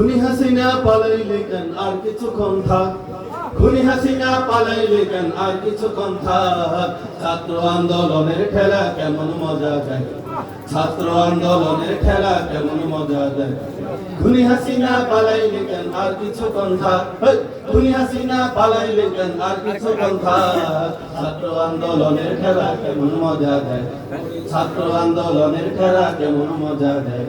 খুনি হাসিনা পালাইলে কেন আর কিছুক্ষণ থাক খুনি হাসিনা পালাইলে কেন আর কিছুক্ষণ থাক ছাত্র আন্দোলনের খেলা কেমন মজা দেয়? ছাত্র আন্দোলনের খেলা কেমন মজা দেয়? খুনি হাসিনা পালাইলে কেন আর কিছুক্ষণ থাক খুনি হাসিনা পালাইলে কেন আর কিছুক্ষণ থাক ছাত্র আন্দোলনের খেলা কেমন মজা দেয়? ছাত্র আন্দোলনের খেলা কেমন মজা দেয়?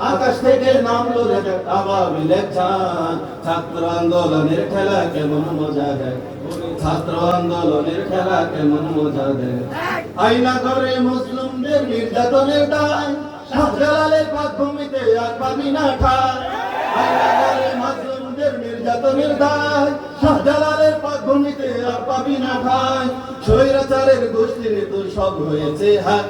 আকাশ থেকে নামলো রে ছাত্র আন্দোলনের খেলা কেমন মজা দেয়? ছাত্র আন্দোলনের খেলা কেমন মজা দেয়? আইনা করে মুসলিমদের নির্যাতনের দায় শাহজালালের পাক ভূমিতে আর পাবি না ঠায় আইনা করে মুসলিমদের নির্যাতনের দায় শাহজালালের পাক ভূমিতে আর পাবি না স্বৈরাচারের গোষ্ঠীর তো সব হয়েছে হাত।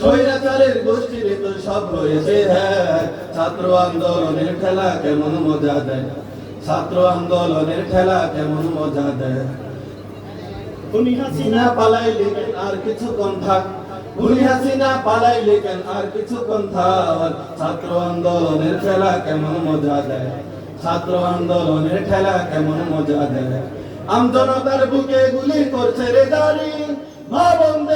স্বৈরাচারের গোষ্ঠীর তো সব হয়েছে হ্যাঁ। ছাত্র আন্দোলনের খেলা কেমন মজা দেয়? ছাত্র আন্দোলনের খেলা কেমন মজা দেয়? খুনি হাসিনা পালাইলে আর কিছু থাক খুনি হাসিনা পালাইলে কেন আর কিছু থাক ছাত্র আন্দোলনের খেলা কেমন মজা দেয়? ছাত্র আন্দোলনের খেলা কেমন মজা দেয়? আমজনতার বুকে গুলি করছে রে দাঁড়ি মা বন্ধের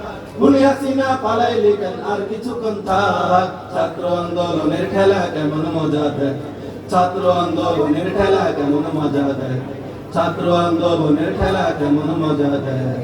খুনি হাসিনা পালাইলি কেন আর কিছুক্ষণ থাক। ছাত্র আন্দোলনের খেলা কেমন মজা দেয় ছাত্র আন্দোলনের খেলা কেমন মজা দেয় ছাত্র আন্দোলনের খেলা কেমন মজা দেয়